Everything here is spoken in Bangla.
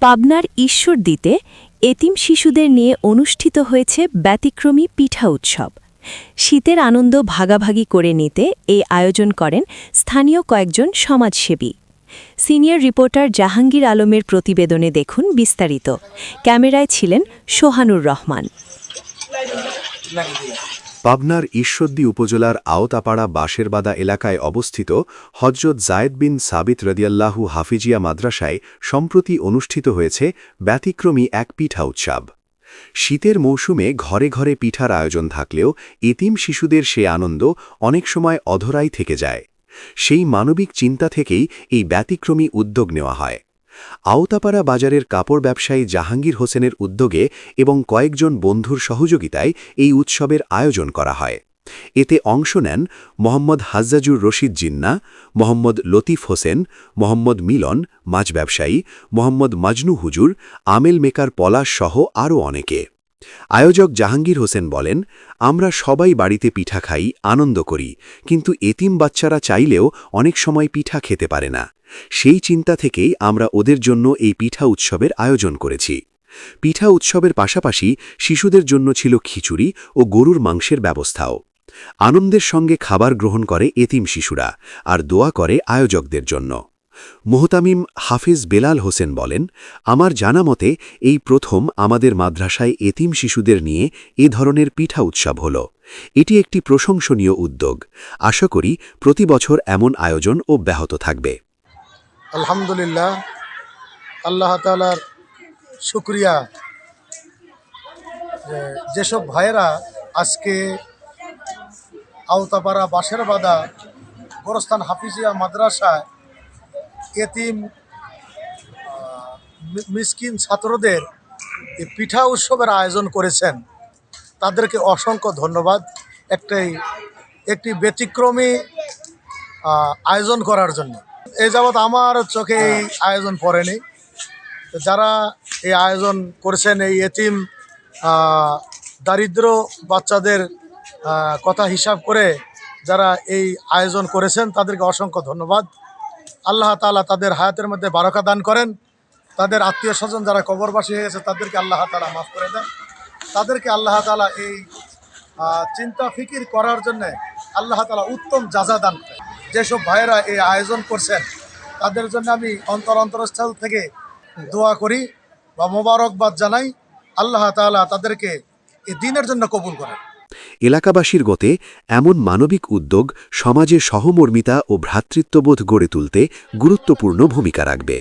পাবনার ঈশ্বর ঈশ্বরদীতে এতিম শিশুদের নিয়ে অনুষ্ঠিত হয়েছে ব্যতিক্রমী পিঠা উৎসব। শীতের আনন্দ ভাগাভাগি করে নিতে এই আয়োজন করেন স্থানীয় কয়েকজন সমাজসেবী। সিনিয়র রিপোর্টার জাহাঙ্গীর আলমের প্রতিবেদনে দেখুন বিস্তারিত। ক্যামেরায় ছিলেন সোহানুর রহমান। পাবনার ঈশ্বরদী উপজেলার আওতাপাড়া বাঁশেরবাদা এলাকায় অবস্থিত হজরত জায়েদ বিন সাবিত রদিয়াল্লাহু হাফিজিয়া মাদ্রাসায় সম্প্রতি অনুষ্ঠিত হয়েছে ব্যতিক্রমী এক পিঠা উৎসব। শীতের মৌসুমে ঘরে ঘরে পিঠার আয়োজন থাকলেও এতিম শিশুদের সে আনন্দ অনেক সময় অধরাই থেকে যায়। সেই মানবিক চিন্তা থেকেই এই ব্যতিক্রমী উদ্যোগ নেওয়া হয়। আওতাপাড়া বাজারের কাপড় ব্যবসায়ী জাহাঙ্গীর হোসেনের উদ্যোগে এবং কয়েকজন বন্ধুর সহযোগিতায় এই উৎসবের আয়োজন করা হয়। এতে অংশ নেন মোহাম্মদ হাজ্জাজুর রশিদ জিন্না, মোহাম্মদ লতিফ হোসেন, মোহাম্মদ মিলন, মাছ ব্যবসায়ী, মোহাম্মদ মাজনু হুজুর, আমেল মেকার পলাশ সহ আরও অনেকে। আয়োজক জাহাঙ্গীর হোসেন বলেন, আমরা সবাই বাড়িতে পিঠা খাই, আনন্দ করি, কিন্তু এতিম বাচ্চারা চাইলেও অনেক সময় পিঠা খেতে পারে না। সেই চিন্তা থেকেই আমরা ওদের জন্য এই পিঠা উৎসবের আয়োজন করেছি। পিঠা উৎসবের পাশাপাশি শিশুদের জন্য ছিল খিচুড়ি ও গরুর মাংসের ব্যবস্থাও। আনন্দের সঙ্গে খাবার গ্রহণ করে এতিম শিশুরা, আর দোয়া করে আয়োজকদের জন্য। মোহতামিম হাফিজ বেলাল হোসেন বলেন, আমার জানা মতে, এই প্রথম আমাদের মাদ্রাসায় এতিম শিশুদের নিয়ে এ ধরনের পিঠা উৎসব হল। এটি একটি প্রশংসনীয় উদ্যোগ। আশা করি প্রতি বছর এমন আয়োজন অব্যাহত থাকবে। আলহামদুলিল্লাহ। আল্লাহ তালার শুক্রিয়া। যেসব ভাইয়েরা আজকে আওতাপাড়া বাঁশের বাদা গোরস্থান হাফিজিয়া মাদ্রাসায় এতিম মিসকিন ছাত্রদের পিঠা উৎসবের আয়োজন করেছেন। তাদেরকে অসংখ্য ধন্যবাদ। একটাই একটি ব্যতিক্রমী আয়োজন করার জন্য। এই যাবৎ আমার চোখে এই আয়োজন পড়েনি। যারা এই আয়োজন করেছেন, এই এতিম দারিদ্র বাচ্চাদের কথা হিসাব করে যারা এই আয়োজন করেছেন, তাদেরকে অসংখ্য ধন্যবাদ। আল্লাহ তালা তাদের হায়াতের মধ্যে বারকা দান করেন। তাদের আত্মীয় স্বজন যারা কবরবাসী হয়ে গেছে তাদেরকে আল্লাহ তালা মাফ করে দেন। তাদেরকে আল্লাহ তাআলা এই চিন্তা ফিকির করার জন্য আল্লাহ তাআলা উত্তম যাজা দান করেন। যেসব ভাইয়েরা এই আয়োজন করছেন, তাদের জন্য আমি অন্তর অন্তরস্থল থেকে দোয়া করি বা মোবারকবাদ জানাই। আল্লাহ তাআলা তাদেরকে এই দিনের জন্য কবুল করেন। এলাকাবাসীর গতে এমন মানবিক উদ্যোগ সমাজে সহমর্মিতা ও ভ্রাতৃত্ববোধ গড়ে তুলতে গুরুত্বপূর্ণ ভূমিকা রাখবে।